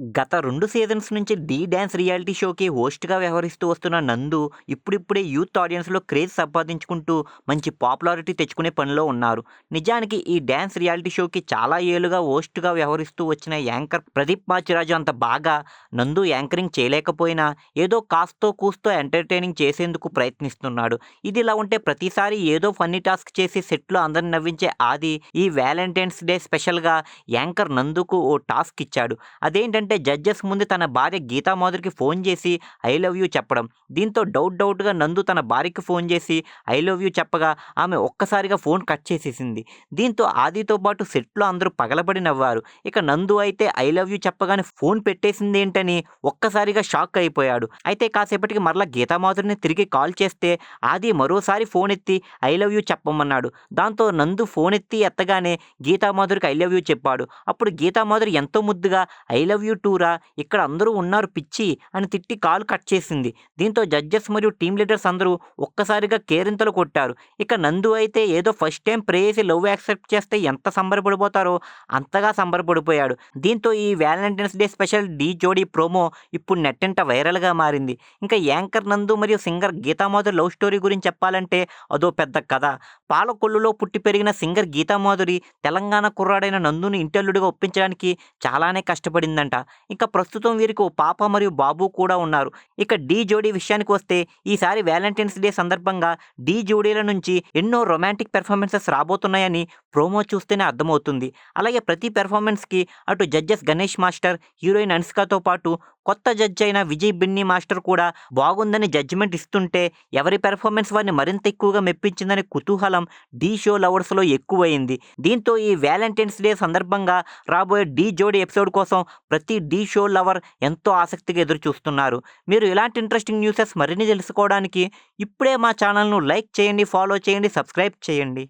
గత రెండు సీజన్స్ నుంచి డీ డ్యాన్స్ రియాలిటీ షోకి హోస్ట్‌గా వ్యవహరిస్తూ వస్తున్న నందు ఇప్పుడిప్పుడే యూత్ ఆడియన్స్‌లో క్రేజ్ సంపాదించుకుంటూ మంచి పాపులారిటీ తెచ్చుకునే పనిలో ఉన్నారు. నిజానికి ఈ డ్యాన్స్ రియాలిటీ షోకి చాలా ఏళ్ళుగా హోస్ట్‌గా వ్యవహరిస్తూ వచ్చిన యాంకర్ ప్రదీప్ మాచిరాజు అంత బాగా నందు యాంకరింగ్ చేయలేకపోయినా ఏదో కాస్తో కూస్తో ఎంటర్‌టైనింగ్ చేసేందుకు ప్రయత్నిస్తున్నాడు. ఇదిలా ఉంటే ప్రతిసారి ఏదో ఫన్నీ టాస్క్ చేసి సెట్‌లో అందరిని నవ్వించే 'ఆది' ఈ వ్యాలంటైన్స్ డే స్పెషల్‌గా యాంకర్ నందుకు ఓ టాస్క్ ఇచ్చాడు. అదేంటంటే జడ్జెస్ ముందు తన భార్య గీతామాధురికి ఫోన్ చేసి 'ఐ లవ్ యూ' చెప్పడం. దీంతో డౌట్ డౌట్‌గా నందు తన భార్యకి ఫోన్ చేసి 'ఐ లవ్ యూ' చెప్పగా ఆమె ఒక్కసారిగా ఫోన్ కట్ చేసేసింది. దీంతో ఆదితో పాటు సెట్‌లో అందరూ పగలబడి నవ్వారు. ఇక నందు అయితే 'ఐ లవ్ యూ' చెప్పగానే ఫోన్ పెట్టేసింది ఏంటని ఒక్కసారిగా షాక్ అయిపోయాడు. అయితే కాసేపటికి మరలా గీతామాధురిని తిరిగి కాల్ చేస్తే ఆది మరోసారి ఫోన్ ఎత్తి 'ఐ లవ్ యూ' చెప్పమన్నాడు. దాంతో నందు ఫోన్ ఎత్తి ఎత్తగానే గీతామాధురికి 'ఐ లవ్ యూ' చెప్పాడు. అప్పుడు గీతామాధురి ఎంతో ముద్దుగా 'ఐ లవ్ యూ టూరా ఇక్కడ అందరూ ఉన్నారు పిచ్చి' అని తిట్టి కాలు కట్ చేసింది. దీంతో జడ్జెస్ మరియు టీమ్ లీడర్స్ అందరూ ఒక్కసారిగా కేరింతలు కొట్టారు. ఇక నందు అయితే ఏదో ఫస్ట్ టైం ప్రేయసి లవ్ యాక్సెప్ట్ చేస్తే ఎంత సంబరపడిపోతారో అంతగా సంబరపడిపోయాడు. దీంతో ఈ Valentine's Day special Dhee Jodi promo ఇప్పుడు నెట్టింట వైరల్‌గా మారింది. ఇంకా యాంకర్ నందు మరియు సింగర్ గీతామాధురి లవ్ స్టోరీ గురించి చెప్పాలంటే అదో పెద్ద కథ. పాలకొల్లులో పుట్టి పెరిగిన సింగర్ గీతామాధురి తెలంగాణ కుర్రాడైన నందుని ఇంటల్లుడిగా ఒప్పించడానికి చాలానే కష్టపడిందంట. ఇక ప్రస్తుతం వీరికి ఓ పాప మరియు బాబు కూడా ఉన్నారు. ఇక డీ జోడీ విషయానికి వస్తే ఈసారి వ్యాలంటైన్స్ డే సందర్భంగా డి జోడీల నుంచి ఎన్నో రొమాంటిక్ పెర్ఫార్మెన్సెస్ రాబోతున్నాయని ప్రోమో చూస్తేనే అర్థమవుతుంది. అలాగే ప్రతి పెర్ఫార్మెన్స్‌కి అటు జడ్జెస్ గణేష్ మాస్టర్, హీరోయిన్ అనుష్కతో పాటు కొత్త జడ్జ్ అయిన విజయ్ బిన్నీ మాస్టర్ కూడా బాగుందని జడ్జిమెంట్ ఇస్తుంటే ఎవరి పెర్ఫార్మెన్స్ వారిని మరింత ఎక్కువగా మెప్పించిందనే కుతూహలం డీ షో లవర్స్‌లో ఎక్కువైంది దీంతో ఈ వ్యాలంటైన్స్ డే సందర్భంగా రాబోయే డీ జోడీ ఎపిసోడ్ కోసం ప్రతి 'ఢీ' షో లవర్ ఎంతో ఆసక్తిగా ఎదురుచూస్తున్నారు. మీరు ఇలాంటి ఇంట్రెస్టింగ్ న్యూసెస్ మరిన్ని తెలుసుకోవడానికి ఇప్పుడే మా ఛానల్‌ను లైక్ చేయండి, ఫాలో చేయండి, సబ్స్క్రైబ్ చేయండి.